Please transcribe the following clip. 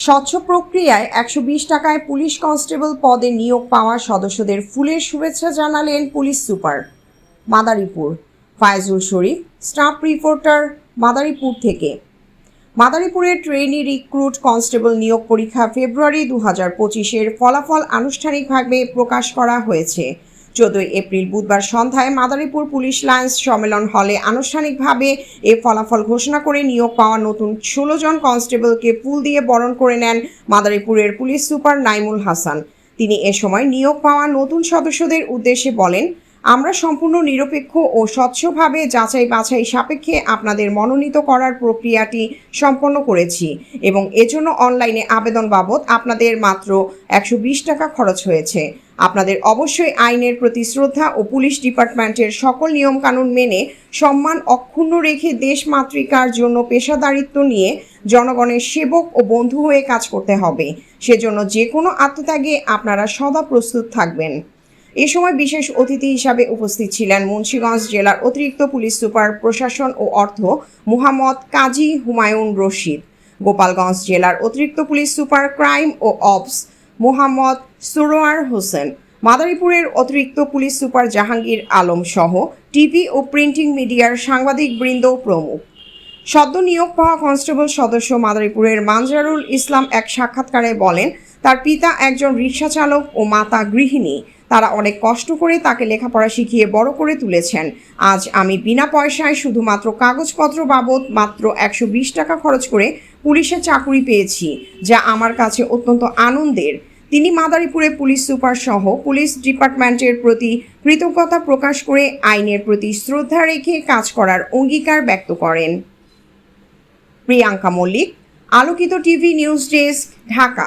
স্বচ্ছ প্রক্রিয়ায় একশো বিশ টাকায় পুলিশ কনস্টেবল পদে নিয়োগ পাওয়া সদস্যদের ফুলের শুভেচ্ছা জানালেন police super. Madaripur. Faizul Sharif, staff reporter Madaripur থেকে। মাদারীপুরের ট্রেনি রিক্রুট কনস্টেবল নিয়োগ পরীক্ষা ফেব্রুয়ারি দু হাজার পঁচিশের ফলাফল আনুষ্ঠানিকভাবে প্রকাশ করা হয়েছে। চোদ্দই এপ্রিল বুধবার সন্ধ্যায় মাদারীপুর পুলিশ লাইন্স সম্মেলন হলে আনুষ্ঠানিকভাবে এ ফলাফল ঘোষণা করে নিয়োগ পাওয়া নতুন ষোলো জন কনস্টেবলকে ফুল দিয়ে বরণ করে নেন মাদারীপুরের পুলিশ সুপার নাইমুল হাসান। তিনি এ সময় নিয়োগ পাওয়া নতুন সদস্যদের উদ্দেশ্যে বলেন, আমরা সম্পূর্ণ নিরপেক্ষ ও স্বচ্ছভাবে যাচাই বাছাই সাপেক্ষে আপনাদের মনোনীত করার প্রক্রিয়াটি সম্পন্ন করেছি এবং এজন্য অনলাইনে আবেদন বাবদ আপনাদের মাত্র একশো বিশ টাকা খরচ হয়েছে। আপনাদের অবশ্যই আইনের প্রতি শ্রদ্ধা ও পুলিশ ডিপার্টমেন্টের সকল নিয়মকানুন মেনে সম্মান অক্ষুণ্ণ রেখে দেশ মাতৃকার জন্য পেশাদারিত্ব নিয়ে জনগণের সেবক ও বন্ধু হয়ে কাজ করতে হবে। সেজন্য যে কোনো আত্মত্যাগে আপনারা সদা প্রস্তুত থাকবেন। এ সময় বিশেষ অতিথি হিসাবে উপস্থিত ছিলেন মুন্সিগঞ্জ জেলার অতিরিক্ত পুলিশ সুপার প্রশাসন ও অর্থ মুহাম্মদ কাজী হুমায়ুন রশিদ। গোপালগঞ্জ জেলার অতিরিক্ত পুলিশ সুপার ক্রাইম ও অবস মোহাম্মদ সুরোয়ার হোসেন, মাদারীপুরের অতিরিক্ত পুলিশ সুপার জাহাঙ্গীর আলম সহ টিভি ও প্রিন্টিং মিডিয়ার সাংবাদিক বৃন্দ প্রমুখ। সদ্য নিয়োগ পাওয়া কনস্টেবল সদস্য মাদারীপুরের মানজারুল ইসলাম এক সাক্ষাৎকারে বলেন, তার পিতা একজন রিক্সা চালক ও মাতা গৃহিণী। তারা অনেক কষ্ট করে তাকে লেখাপড়া শিখিয়ে বড় করে তুলেছেন। আজ আমি বিনা পয়সায় শুধুমাত্র কাগজপত্র বাবদ মাত্র একশো বিশ টাকা খরচ করে পুলিশের চাকুরি পেয়েছি, যা আমার কাছে অত্যন্ত আনন্দের। তিনি মাদারীপুরে পুলিশ সুপার সহ পুলিশ ডিপার্টমেন্টের প্রতি কৃতজ্ঞতা প্রকাশ করে আইনের প্রতি শ্রদ্ধা রেখে কাজ করার অঙ্গীকার ব্যক্ত করেন। প্রিয়াঙ্কা মল্লিক, আলোকিত টিভি নিউজ ডেস্ক, ঢাকা।